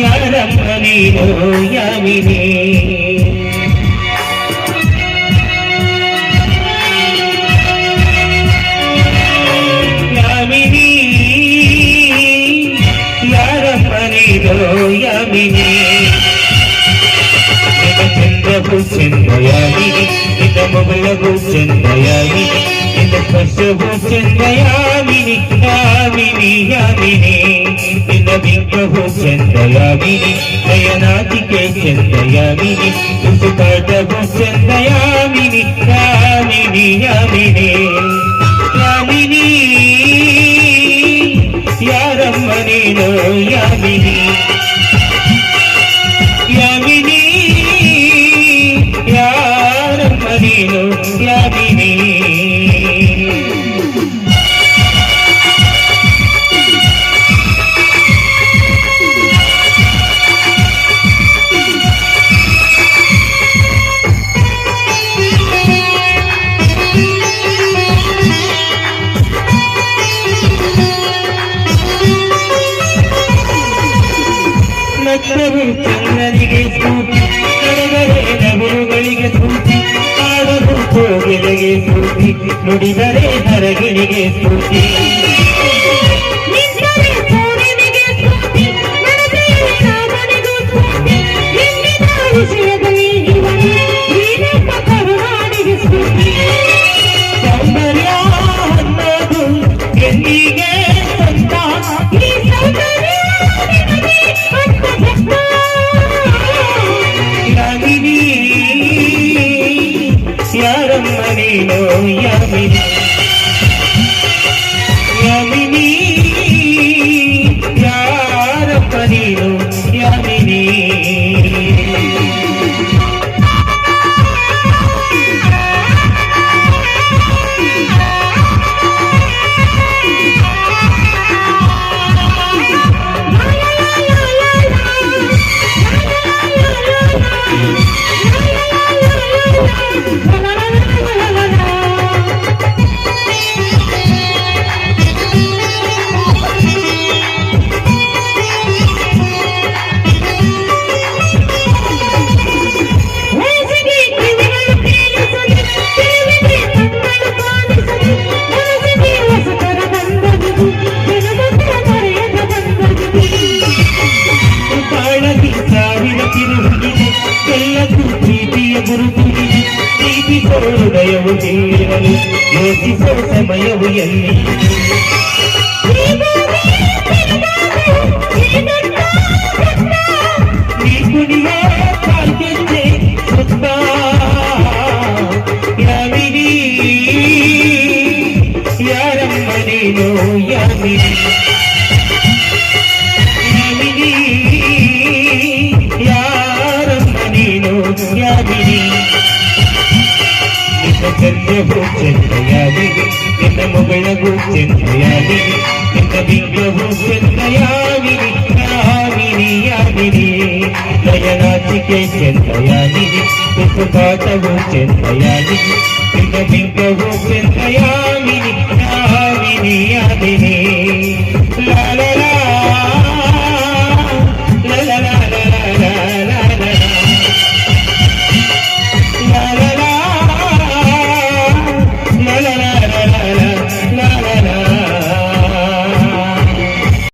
యారమ్మ నీవో యామినే యామిని యారమ్మ నీవో యామిని చంద్రభూ చెందయామి ఇత మొగలభూ చెందయామి వచ్చింద యామిని యామిని యామిని విన్నవింపహు చెంద యామిని నయనాటికే చెంద యామిని దుఃఖపడవు చెంద యామిని యామిని యామిని యామిని యారమ్మ నేను యామిని ನುಡಿದರೆ ಹರಗಿಣಿಗೆ ಸ್ಫೂರ್ತಿ. ಪ್ರೀತಿಯ ಗುರುತಿದೆ ಪ್ರೀತಿಸೋ ಹೃದಯವು ನೀಡಲು ಯೋಚಿಸೋ ಸಮಯವು ಎಲ್ಲಿ ನಿನ್ನ ಚಂದ್ರವು ಚಂದ್ರಯಾಮಿನಿ ನಿನ್ನ ಮೊಗಳವು ಚಂದ್ರಯಾಮಿನಿ ನಿನ್ನ ಬಿಂಬವು ಚಂದ್ರಯಾಮಿನಿ ಯಾಮಿನಿ ಯಾಮಿನಿ ನಯನಾಚಿಕೆ ಚಂದ್ರಯಾಮಿನಿ ಸುಖಪಾಠವು ಚಂದ್ರಯಾಮಿನಿ ನಿನ್ನ ಬಿಂಬವು ಚಂದ್ರ